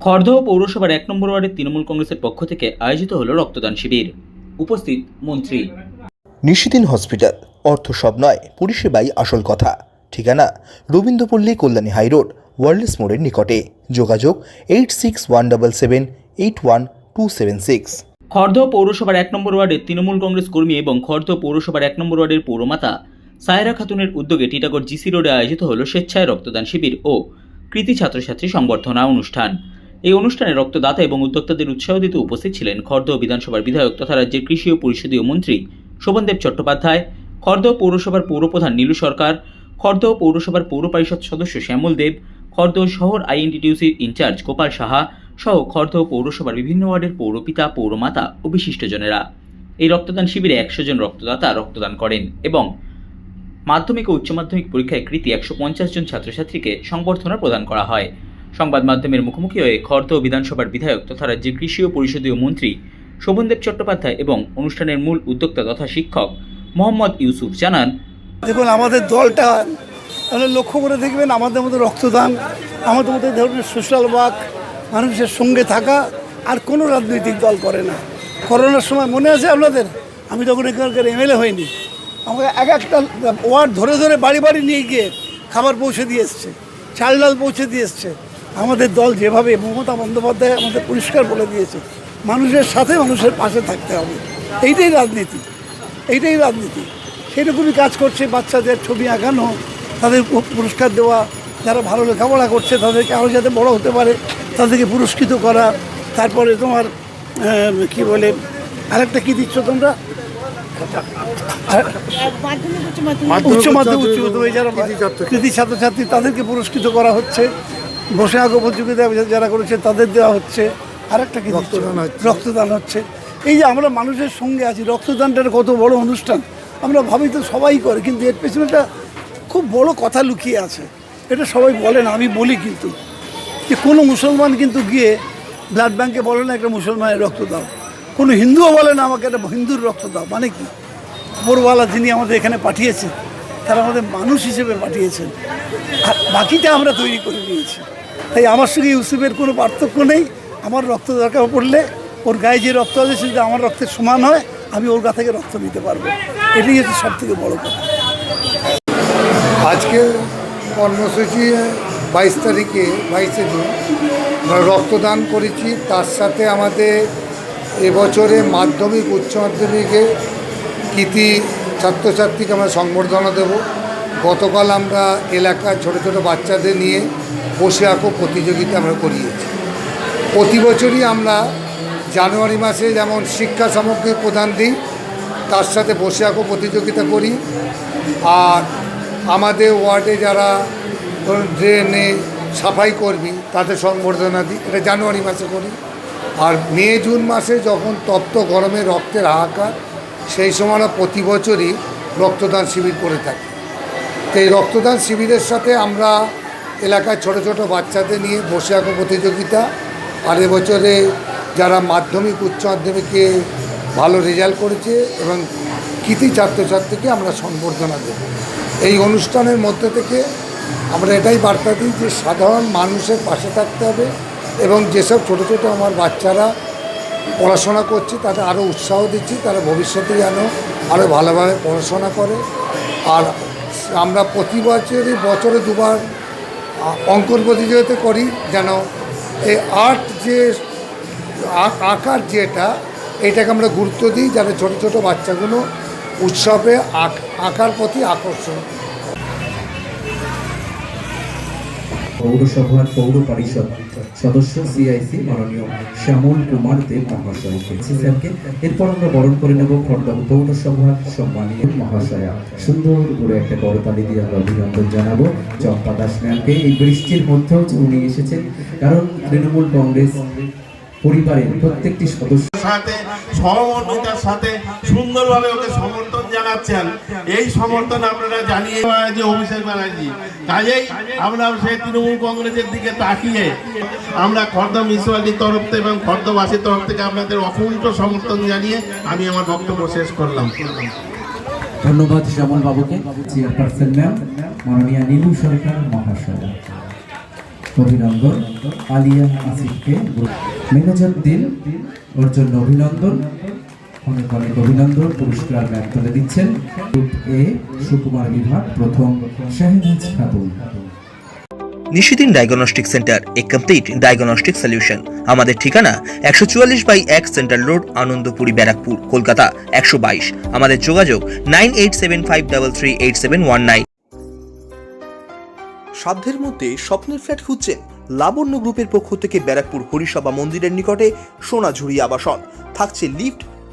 খর্ধ পৌরসভার এক নম্বর ওয়ার্ডের তৃণমূল কংগ্রেসের পক্ষ থেকে আয়োজিত হলো রক্তদান শিবির। উপস্থিত মন্ত্রী। নিশিদিন হসপিটাল অর্থ সব নয় পরিষেবাই আসল কথা। ঠিকানা রবীন্দ্রপল্লী কল্যাণী হাইরোড ওয়ার্ল্ডস মোড়ের নিকটে। যোগাযোগ eight six one double seven eight one two seven six. Khardah পৌরসভার এক নম্বর ওয়ার্ডের তৃণমূল কংগ্রেস কর্মী এবং খর্ধ পৌরসভার এক নম্বর ওয়ার্ডের পৌরমাতা সায়রা খাতুনের উদ্যোগে টিটাগড় জিসি রোডে আয়োজিত হলো স্বেচ্ছায় রক্তদান শিবির ও কৃতি ছাত্রছাত্রী সংবর্ধনা অনুষ্ঠান। এই অনুষ্ঠানে রক্তদাতা এবং উদ্যোক্তাদের উৎসাহ দিতে উপস্থিত ছিলেন খর্ধ বিধানসভার বিধায়ক তথা রাজ্যের কৃষি ও পরিষদীয় মন্ত্রী শোভনদেব চট্টোপাধ্যায় খর্ধ পৌরসভার পৌরপ্রধান নীলু সরকার খর্ধ পৌরসভার পৌর পরিষদ সদস্য শ্যামল দেব খর্ধ শহর আইএনটিটিউসির ইনচার্জ গোপাল সাহা সহ খর্ধ পৌরসভার বিভিন্ন ওয়ার্ডের পৌরপিতা, পৌরমাতা ও বিশিষ্টজনেরা। এই রক্তদান শিবিরে একশো জন রক্তদাতা রক্তদান করেন এবং মাধ্যমিক ও উচ্চ মাধ্যমিক পরীক্ষায় কৃতি একশো পঞ্চাশ জন ছাত্রছাত্রীকে সংবর্ধনা প্রদান করা হয়। সংবাদ মাধ্যমের মুখোমুখি হয়ে খর্ধ বিধানসভার বিধায়ক তথা রাজ্যের কৃষি ও পরিষদীয় মন্ত্রী শোভনদেব চট্টোপাধ্যায় এবং অনুষ্ঠানের মূল উদ্যোক্তা তথা শিক্ষক মোহাম্মদ ইউসুফ জানান, দেখুন, আমাদের দলটা, তাহলে লক্ষ্য করে দেখবেন, আমাদের মধ্যে রক্তদান, আমাদের মধ্যে ধরনের সোশ্যাল ওয়ার্ক, মানুষের সঙ্গে থাকা আর কোনো রাজনৈতিক দল করে না। করোনার সময় মনে আছে আপনাদের? আমি তখন এখানকার এমএলএ হইনি। আমাকে এক একটা ওয়ার্ড ধরে ধরে বাড়ি বাড়ি নিয়ে গিয়ে খাবার পৌঁছে দিয়ে এসছে, চাল ডাল পৌঁছে দিয়ে এসছে। আমাদের দল যেভাবে মমতা বন্দ্যোপাধ্যায় আমাদের পরিষ্কার বলে দিয়েছে মানুষের সাথে মানুষের পাশে থাকতে হবে। এইটাই রাজনীতি এইটাই রাজনীতি। সেরকমই কাজ করছে বাচ্চাদের ছবি আঁকানো তাদের পুরস্কার দেওয়া যারা ভালো লেখাপড়া করছে তাদেরকে আরও যাতে বড় হতে পারে তাদেরকে পুরস্কৃত করা তারপরে তোমার কি বলে আরেকটা কি দিচ্ছ তোমরা? উচ্চ মাধ্যমিক। উচ্চ মাধ্যমিক যারা কৃতি ছাত্রছাত্রী তাদেরকে পুরস্কৃত করা হচ্ছে। বসে আঁকো প্রতিযোগিতা যারা করেছে তাদের দেওয়া হচ্ছে। আরেকটা কি রক্তদান হচ্ছে। রক্তদান হচ্ছে। এই যে আমরা মানুষের সঙ্গে আছি রক্তদানটা কত বড় অনুষ্ঠান। আমরা ভাবি তো সবাই করে কিন্তু এর পেছনে একটা খুব বড় কথা লুকিয়ে আছে। এটা সবাই বলে না আমি বলি কিন্তু। যে কোনো মুসলমান কিন্তু গিয়ে ব্লাড ব্যাংকে বলে না একটা মুসলমানের রক্ত দাও। কোনো হিন্দুও বলে না আমাকে একটা হিন্দুর রক্ত দাও। মানে কি? উপরওয়ালা যিনি আমাদের এখানে পাঠিয়েছেন তারা আমাদের মানুষ হিসেবে পাঠিয়েছেন। আর বাকিটা আমরা তৈরি করে নিয়েছি তাই আমার সঙ্গে ইউসুফের কোনো পার্থক্য নেই। আমার রক্ত দরকার পড়লে ওর গায়ে যে রক্ত আছে সেটা আমার রক্তের সমান হয়, আমি ওর গা থেকে রক্ত নিতে পারব। এটাই হচ্ছে সব থেকে বড়ো কথা। আজকে কর্মসূচি বাইশ তারিখে, বাইশে জুন। রক্তদান করেছি, তার সাথে আমাদের এবছরে মাধ্যমিক, উচ্চ মাধ্যমিকে কৃতি ছাত্রছাত্রীকে আমরা সংবর্ধনা দেব। গতকাল আমরা এলাকার ছোট ছোট বাচ্চাদের নিয়ে বসে আঁকো প্রতিযোগিতা আমরা করিয়েছি প্রতি বছরই আমরা জানুয়ারি মাসে যেমন শিক্ষা সামগ্রী প্রদান দিই, তার সাথে বসে আঁকো প্রতিযোগিতা করি। আর আমাদের ওয়ার্ডে যারা ধরুন ড্রেনে সাফাই কর্মী, তাদের সংবর্ধনা দিই, এটা জানুয়ারি মাসে করি। আর মে, জুন মাসে যখন তপ্ত গরমে রক্তের হাহাকার, সেই সময় আমরা প্রতি বছরই রক্তদান শিবির করে থাকি। তো এই রক্তদান শিবিরের সাথে আমরা এলাকার ছোট ছোট বাচ্চাদের নিয়ে বসে আঁকো প্রতিযোগিতা। আর এবছরে যারা মাধ্যমিক, উচ্চ মাধ্যমিকে ভালো রেজাল্ট করেছে এবং কৃতি ছাত্রছাত্রীকে আমরা সংবর্ধনা দেব। এই অনুষ্ঠানের মধ্যে থেকে আমরা এটাই বার্তা দিই যে সাধারণ মানুষের পাশে থাকতে হবে এবং যেসব ছোট ছোট আমার বাচ্চারা পড়াশোনা করছে, তাদের আরও উৎসাহ দিচ্ছি, তারা ভবিষ্যতে যেন আরও ভালোভাবে পড়াশোনা করে। আর আমরা প্রতি বছরই, বছরে দুবার অঙ্কন প্রতিযোগিতা করি যেন এই আর্ট যে আঁকার যেটা, এটাকে আমরা গুরুত্ব দিই যেন ছোটো ছোটো বাচ্চাগুলো উৎসবে আঁক- আঁকার প্রতি আকর্ষণ। পৌরসভার পৌর পরিষদ সদস্য সিআইসি মাননীয় শ্যামল কুমার দেব মহাশয়কে এরপর আমরা বরণ করে নেব খড়দহ পৌরসভার সম্মানীয় মহাশয়া। সুন্দর করে একটা করতালি দিয়ে আমরা অভিনন্দন জানাব। চম্পা দাস ম্যামকে এই বৃষ্টির মধ্যেও উনি এসেছেন, কারণ তৃণমূল কংগ্রেস পরিবারের প্রত্যেকটি সদস্য সাথে সহমর্মিতার সাথে সুন্দরভাবে ওকে সমর্থন জানাচ্ছেন। এই সমর্থন আপনারা জানিয়ে যে অভিষেক ব্যানার্জি। কাজেই আমরা সেই তৃণমূল কংগ্রেসের দিকে তাকিয়ে আমরা খর্দ মিউনিসিপালিটির তরফ থেকে এবং খর্দবাসীর তরফ থেকে আপনাদের অকুণ্ঠ সমর্থন জানিয়ে আমি আমার বক্তব্য শেষ করলাম। ধন্যবাদ শ্যামল বাবুকে চেয়ারপারসন ম্যাম, মাননীয় নীলু সরকার, মহাশয়। অভিনন্দন, আলিয়া আসিফকে। ম্যানেজার দিন ওর জন্য অভিনন্দন। অনেক অনেক অভিনন্দন পুরস্কার ব্যাগ তুলে দিচ্ছেন। গ্রুপ এ সুকুমার বিভাগ প্রথম শাহিনাজ খাতুন। নিশিদিন ডায়াগনস্টিক সেন্টার এ কমপ্লিট ডায়াগনস্টিক সলিউশন আমাদের ঠিকানা একশো চুয়াল্লিশ বাই এক সেন্ট্রাল রোড আনন্দপুরি ব্যারাকপুর কলকাতা একশো বাইশ। আমাদের যোগাযোগ nine eight seven five double three eight seven one nine. সাধ্যের মধ্যে স্বপ্নের ফ্ল্যাট খুঁজছেন লাবণ্য গ্রুপের পক্ষ থেকে ব্যারাকপুর হরিসভা মন্দিরের নিকটে সোনাঝুরি আবাসন। থাকছে lift